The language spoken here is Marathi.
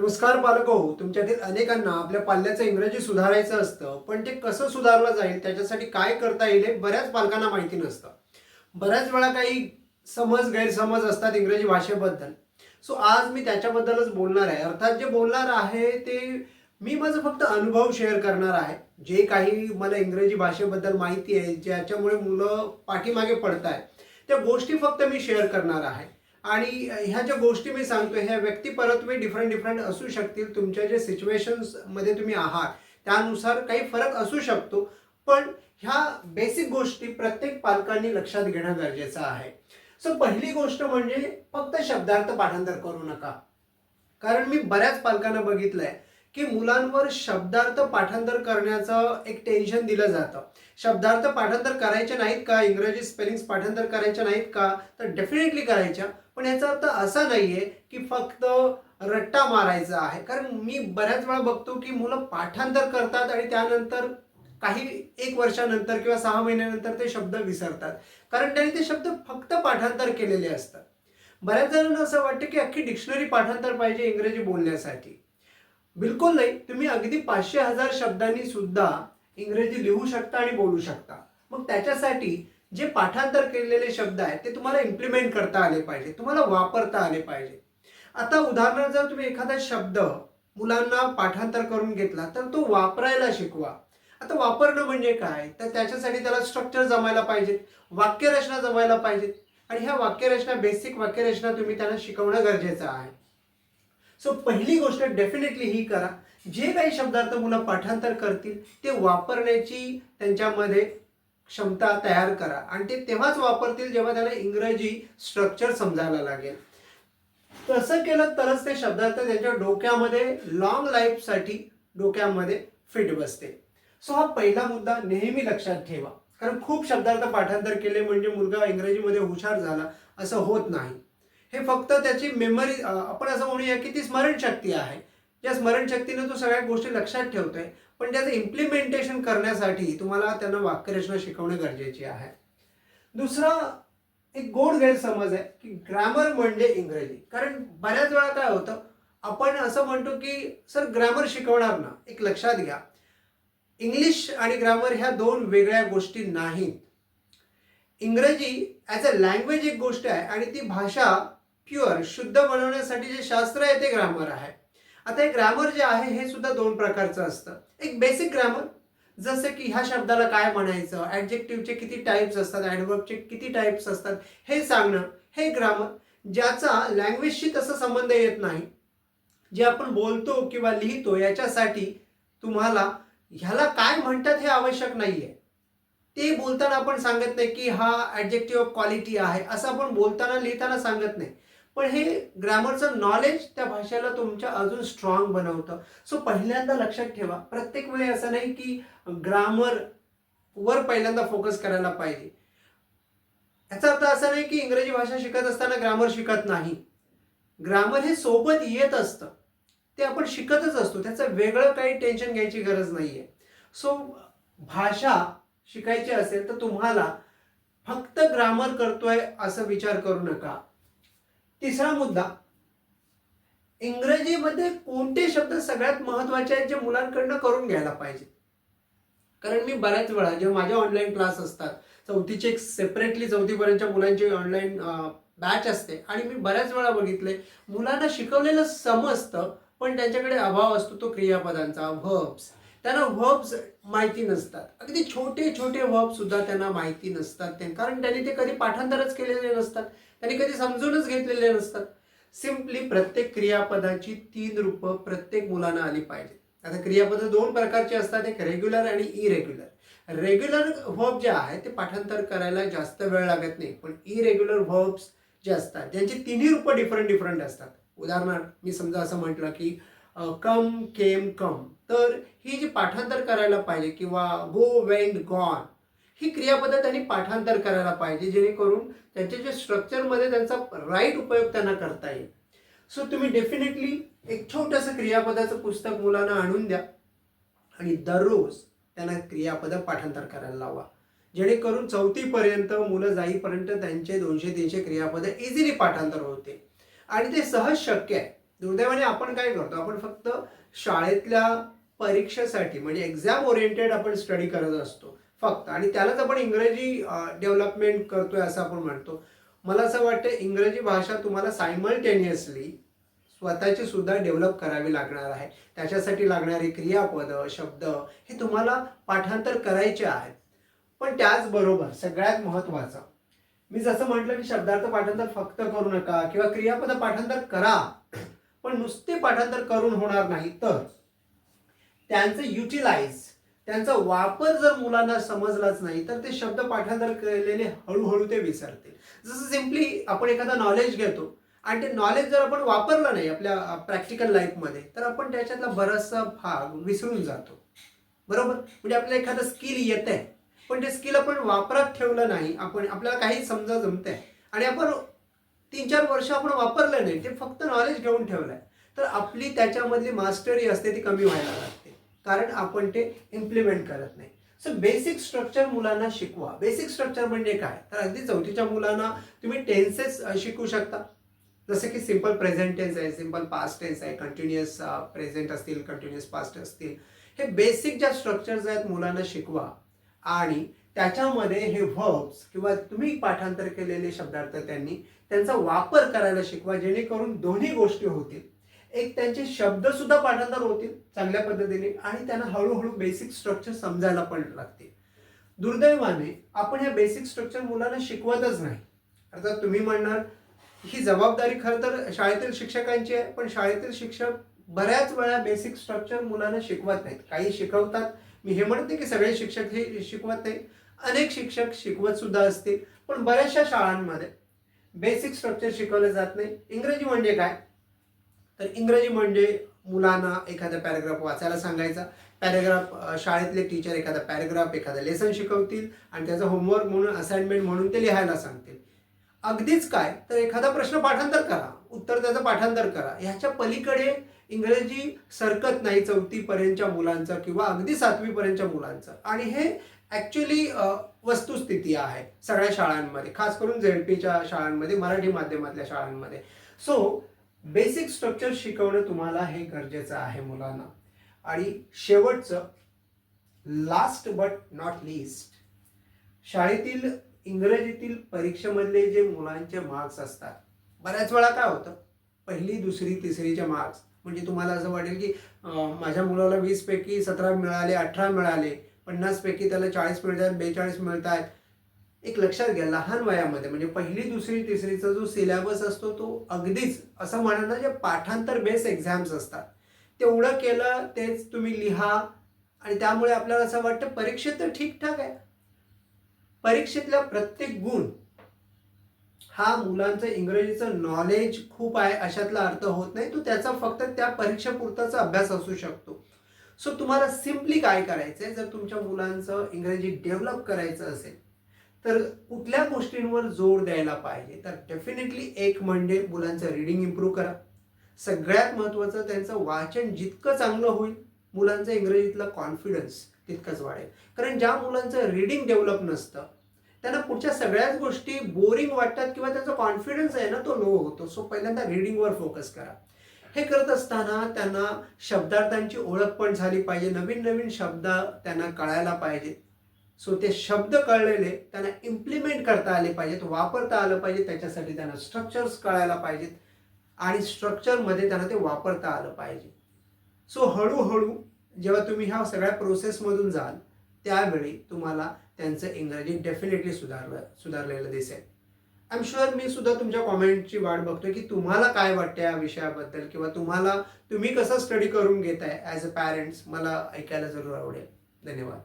नमस्कार पालक हो तुमच्यातील अनेकांना आपल्या पाल्याचं इंग्रजी सुधारायचं असतं पण ते कसं सुधारलं जाईल त्याच्यासाठी काय करता येईल हे बऱ्याच पालकांना माहिती नसतं. बऱ्याच वेळा काही समज गैरसमज असतात इंग्रजी भाषेबद्दल. सो आज मी त्याच्याबद्दलच बोलणार आहे. अर्थात जे बोलणार आहे ते मी माझं फक्त अनुभव शेअर करणार आहे. जे काही मला इंग्रजी भाषेबद्दल माहिती आहे ज्याच्यामुळे मुलं पाठीमागे पडत आहेत त्या गोष्टी फक्त मी शेअर करणार आहे. आणि ह्या ज्या गोष्टी मी सांगतो ह्या व्यक्तिपरत्वे डिफरंट डिफरंट असू शकतील. तुमच्या जे सिच्युएशन्समध्ये तुम्ही आहात त्यानुसार काही फरक असू शकतो. पण ह्या बेसिक गोष्टी प्रत्येक पालकांनी लक्षात घेणं गरजेचं आहे. सो पहिली गोष्ट म्हणजे फक्त शब्दार्थ पाठांतर करू नका. कारण मी बऱ्याच पालकांना बघितलंय की मुलांवर शब्दार्थ पाठांतर करण्याचं एक टेन्शन दिलं जातं. शब्दार्थ पाठांतर करायचे नाहीत का? इंग्रजी स्पेलिंग्स पाठांतर करायच्या नाहीत का? तर डेफिनेटली करायच्या. पण याचा अर्थ असा नाहीये की फक्त रट्टा मारायचा आहे. कारण मी बऱ्याच वेळा बघतो की मुलं पाठांतर करतात आणि त्यानंतर काही एक वर्षानंतर किंवा सहा महिन्यानंतर ते शब्द विसरतात. कारण त्यांनी ते शब्द फक्त पाठांतर केलेले असतात. बऱ्याच जणांना असं वाटतं की अख्खी डिक्शनरी पाठांतर पाहिजे इंग्रजी बोलण्यासाठी. बिलकुल नाही. तुम्ही अगदी पाचशे हजार शब्दांनी सुद्धा इंग्रजी लिहू शकता आणि बोलू शकता. मग त्याच्यासाठी जे पाठांतर केलेले शब्द आहेत ते तुम्हाला इम्प्लिमेंट करता आले पाहिजे. तुम्हाला वापरता आले पाहिजे. आता उदाहरणार्थ जर तुम्ही एखादा शब्द मुलांना पाठांतर करून घेतला तर तो वापरायला शिकवा. आता वापरणं म्हणजे काय? तर त्याच्यासाठी त्याला स्ट्रक्चर जमायला पाहिजेत वाक्यरचना जमायला पाहिजेत. आणि ह्या वाक्यरचना बेसिक वाक्यरचना तुम्ही त्यांना शिकवणं गरजेचं आहे. सो पहिली गोष्ट डेफिनेटली ही करा. जे काही शब्दार्थ मुलं पाठांतर करतील ते वापरण्याची त्यांच्यामध्ये क्षमता तयार करा. आणि ते तेव्हाच वापरतील जेव्हा त्यांना इंग्रजी स्ट्रक्चर समजायला लागेल. तसं केलं तरच ते शब्दार्थ त्यांच्या डोक्यामध्ये लॉंग लाईफसाठी डोक्यामध्ये फिट बसते. सो हा पहिला मुद्दा नेहमी लक्षात ठेवा. कारण खूप शब्दार्थ पाठांतर केले म्हणजे मुलगा इंग्रजीमध्ये हुशार झाला असं होत नाही. हे फक्त त्याची मेमरी आपण असं म्हणूया की ती स्मरणशक्ती आहे. या स्मरणशक्तीने तो सगळ्या गोष्टी लक्षात ठेवतोय. पण त्याचं इम्प्लिमेंटेशन करण्यासाठी तुम्हाला त्यांना वाक्यरचना शिकवणे गरजेचे आहे. दुसरा एक गोड गैरसमज आहे की ग्रामर म्हणजे इंग्रजी. कारण बऱ्याच वेळा काय होतं आपण असं म्हणतो की सर ग्रामर शिकवणार ना? एक लक्षात घ्या. इंग्लिश आणि ग्रामर ह्या दोन वेगळ्या गोष्टी नाहीत. इंग्रजी ॲज अ लँग्वेज एक गोष्ट आहे आणि ती भाषा प्युअर शुद्ध बनवण्यासाठी जे शास्त्र आहे ते ग्रामर आहे. आता हे ग्रामर जे आहे हे सुद्धा दोन प्रकारचं असतं. एक बेसिक ग्रामर जसं की ह्या शब्दाला काय म्हणायचं ॲडजेक्टिव्हचे किती टाईप्स असतात ॲडवर्बचे किती टाईप्स असतात हे सांगणं हे ग्रामर ज्याचा लँग्वेजशी तसा संबंध येत नाही. जे आपण बोलतो किंवा लिहितो याच्यासाठी तुम्हाला ह्याला काय म्हणतात हे आवश्यक नाहीये. ते बोलताना आपण सांगत नाही की हा ॲडजेक्टिव्ह ऑफ क्वालिटी आहे असं आपण बोलताना लिहिताना सांगत नाही. पण हे ग्रामरचं नॉलेज त्या भाषेला तुमच्या अजून स्ट्रॉंग बनवतं. सो पहिल्यांदा लक्षात ठेवा. प्रत्येक वेळी असं नाही की ग्रामर वर पहिल्यांदा फोकस करायला पाहिजे. याचा अर्थ असा नाही की इंग्रजी भाषा शिकत असताना ग्रामर शिकत नाही. ग्रामर हे सोबत येत असतं. ते आपण शिकतच असतो. त्याचं वेगळं काही टेन्शन घ्यायची गरज नाही आहे सो भाषा शिकायची असेल तर तुम्हाला फक्त ग्रामर करतोय असं विचार करू नका. तिसरा मुद्दा. इंग्रजीमध्ये कोणते शब्द सगळ्यात महत्त्वाचे आहेत जे मुलांकडनं करून घ्यायला पाहिजे? कारण मी बऱ्याच वेळा जेव्हा माझ्या ऑनलाईन क्लास असतात चौथीचे एक सेपरेटली चौथीपर्यंतच्या मुलांची ऑनलाईन बॅच असते आणि मी बऱ्याच वेळा बघितले मुलांना शिकवलेलं समजतं पण त्यांच्याकडे अभाव असतो तो क्रियापदांचा व्हर्ब्स त्यांना व्हर्ब्स माहिती नसतात. अगदी छोटे छोटे व्हर्ब सुद्धा त्यांना माहिती नसतात. ते कारण त्यांनी ते कधी पाठांतरच केलेले नसतात. त्यांनी कधी समजूनच घेतलेले नसतात. सिम्पली प्रत्येक क्रियापदाची तीन रूपं प्रत्येक मुलांना आली पाहिजे आता क्रियापद दोन प्रकारचे असतात. एक रेग्युलर आणि इरेग्युलर रेग्युलर व्हर्ब जे आहे ते पाठांतर करायला जास्त वेळ लागत नाही. पण इरेग्युलर व्हर्ब्स जे असतात ज्यांची तिन्ही रूपं डिफरंट डिफरंट असतात. उदाहरणार्थ मी समजा असं म्हटलं की कम केम कम. तर ही जी पाठांतर करायला पाहिजे किंवा गो वेंड गॉन ही क्रियापद त्यांनी पाठांतर करायला पाहिजे जेणेकरून त्यांच्या जे स्ट्रक्चरमध्ये त्यांचा राईट उपयोग त्यांना करता येईल. सो तुम्ही डेफिनेटली एक छोटंसं क्रियापदाचं पुस्तक मुलांना आणून द्या आणि दररोज त्यांना क्रियापद पाठांतर करायला लावा. जेणेकरून चौथीपर्यंत मुलं जाईपर्यंत त्यांचे दोनशे तीनशे क्रियापद इझिली पाठांतर होते आणि ते सहज शक्य आहे. दुर्दैवाने आपण काय करतो? आपण फक्त शाळेतल्या परीक्षेसाठी म्हणजे एक्झाम ओरिएंटेड आपण स्टडी करत असतो. फक्त. आणि त्यालाच आपण इंग्रजी डेव्हलपमेंट करतोय असं आपण म्हणतो. मला असं वाटतं इंग्रजी भाषा तुम्हाला सायमल्टेनियसली स्वतःची सुद्धा डेव्हलप करावी लागणार आहे. त्याच्यासाठी लागणारी क्रियापद शब्द हे तुम्हाला पाठांतर करायचे आहेत. पण त्याचबरोबर सगळ्यात महत्त्वाचं मी जसं म्हटलं की शब्दार्थ पाठांतर फक्त करू नका किंवा क्रियापद पाठांतर करा. पण नुसते पाठांतर करून होणार नाही तर त्यांचं युटिलाइज त्यांचा वापर जर मुलांना समजलाच नाही तर ते शब्द पाठांतर केलेले हळूहळू ते विसरतील. जसं सिम्पली आपण एखादा नॉलेज घेतो आणि ते नॉलेज जर आपण वापरलं नाही आपल्या प्रॅक्टिकल लाईफमध्ये तर आपण त्याच्यातला बराचसा भाग विसरून जातो. बरोबर? म्हणजे आपल्याला एखादं स्किल येत आहे पण ते स्किल आपण वापरात ठेवलं नाही आपण आपल्याला काही समजा जमतंय आणि आपण तीन चार वर्ष आपण वापरलं नाही ते फक्त नॉलेज घेऊन ठेवलंय. तर आपली त्याच्यामधली मास्टरी असते ती कमी व्हायला लागते. कारण आपण ते इम्प्लिमेंट करत नाही. सो बेसिक स्ट्रक्चर मुलांना शिकवा. बेसिक स्ट्रक्चर म्हणजे काय? तर अगदी चौथीच्या मुलांना तुम्ही टेन्सेस शिकू शकता. जसं की सिंपल प्रेझेंट टेन्स आहे सिंपल पास्ट टेन्स आहे कंटिन्युअस प्रेझेंट असतील कंटिन्युअस पास्ट असतील. हे बेसिक ज्या स्ट्रक्चर्स आहेत मुलांना शिकवा. आणि त्याच्यामध्ये हे व्हर्ब्स किंवा तुम्ही पाठांतर केलेले शब्दार्थ त्यांनी त्यांचा वापर करायला शिकवा जेणेकरून दोन्ही गोष्टी होतील. एक त्यांचे शब्द सुद्धा पाठांतर होतील चांगल्या पद्धतीने आणि त्यांना हळूहळू बेसिक स्ट्रक्चर समजायला पण लागतील. दुर्दैवाने आपण ह्या बेसिक स्ट्रक्चर मुलांना शिकवतच नाही. अर्थात तुम्ही म्हणणार ही जबाबदारी खरं तर शाळेतील शिक्षकांची आहे पण शाळेतील शिक्षक बऱ्याच वेळा बेसिक स्ट्रक्चर मुलांना शिकवत नाहीत. काही शिकवतात. मी हे म्हणते की सगळे शिक्षक हे शिकवत नाही अनेक शिक्षक शिकवत सुद्धा असतील पण बऱ्याचशा शाळांमध्ये बेसिक स्ट्रक्चर शिकवलं जात नाही. इंग्रजी म्हणजे काय? तर इंग्रजी म्हणजे मुलांना एखादा पॅरेग्राफ वाचायला सांगायचा. पॅरेग्राफ शाळेतले टीचर एखादा पॅरेग्राफ एखादा लेसन शिकवतील आणि त्याचं होमवर्क म्हणून असाइनमेंट म्हणून ते लिहायला सांगतील. अगदीच काय? तर एखादा प्रश्न पाठांतर करा. उत्तर त्याचं पाठांतर करा. ह्याच्या पलीकडे इंग्रजी सरकत नाही चौथीपर्यंतच्या मुलांचं किंवा अगदी सातवीपर्यंतच्या मुलांचं. आणि हे ॲक्च्युली वस्तुस्थिती आहे सगळ्या शाळांमध्ये खास करून झेडपीच्या शाळांमध्ये मराठी माध्यमातल्या शाळांमध्ये. सो बेसिक स्ट्रक्चर शिकवणं तुम्हाला हे गरजेचं आहे मुलांना. आणि शेवटचं लास्ट बट नॉट लिस्ट शाळेतील इंग्रजीतील परीक्षेमधले जे मुलांचे मार्क्स असतात बऱ्याच वेळा काय होतं पहिली दुसरी तिसरीचे मार्क्स म्हणजे तुम्हाला असं वाटेल की माझ्या मुलाला वीस पैकी सतरा मिळाले अठरा मिळाले पन्नास पैकी त्याला चाळीस मिळतात आहेत बेचाळीस मिळत आहेत एक लक्षात घ्या लहान वयामध्ये म्हणजे पहिली दुसरी तिसरीचा जो सिलेबस असतो तो अगदीच असं म्हणा ना जे पाठांतर बेस एक्झाम्स असतात. तेवढं केलं तेच तुम्ही लिहा आणि त्यामुळे आपल्याला असं वाटतं परीक्षेत तर ठीकठाक आहे. परीक्षेतला प्रत्येक गुण हा मुलांचं इंग्रजीचं नॉलेज खूप आहे अशातला अर्थ होत नाही. तो त्याचा फक्त त्या परीक्षेपुरताचा अभ्यास असू शकतो. सो तुम्हाला सिम्पली काय करायचं आहे जर तुमच्या मुलांचं इंग्रजी डेव्हलप करायचं असेल तर कुठल्या गोष्टींवर जोर द्यायला पाहिजे? तर डेफिनेटली एक म्हणजे मुलांचं रिडिंग इम्प्रूव्ह करा. सगळ्यात महत्त्वाचं त्यांचं वाचन जितकं चांगलं होईल मुलांचं इंग्रजीतलं कॉन्फिडन्स तितकंच वाढेल. कारण ज्या मुलांचं रिडिंग डेव्हलप नसतं त्यांना पुढच्या सगळ्याच गोष्टी बोरिंग वाटतात किंवा त्यांचा कॉन्फिडन्स आहे ना तो लो होतो. सो पहिल्यांदा रिडिंगवर फोकस करा. हे करत असताना त्यांना शब्दार्थांची ओळख पण झाली पाहिजे. नवीन नवीन शब्द त्यांना कळायला पाहिजेत सो ते शब्द कळलेले त्यांना इम्प्लिमेंट करता आले पाहिजेत वापरता आलं पाहिजे. त्याच्यासाठी त्यांना स्ट्रक्चर्स कळायला पाहिजेत. आणि स्ट्रक्चरमध्ये त्यांना ते वापरता आलं पाहिजे. सो हळूहळू जेव्हा तुम्ही ह्या सगळ्या प्रोसेसमधून जाल त्यावेळी तुम्हाला त्यांचं इंग्रजी डेफिनेटली सुधारलं सुधारलेलं दिसेल. आय एम शुअर मी सुद्धा तुमच्या कॉमेंटची वाट बघतोय की तुम्हाला काय वाटतं या विषयाबद्दल किंवा तुम्हाला तुम्ही कसं स्टडी करून घेताय ॲज अ पॅरेंट्स मला ऐकायला जरूर आवडेल. धन्यवाद.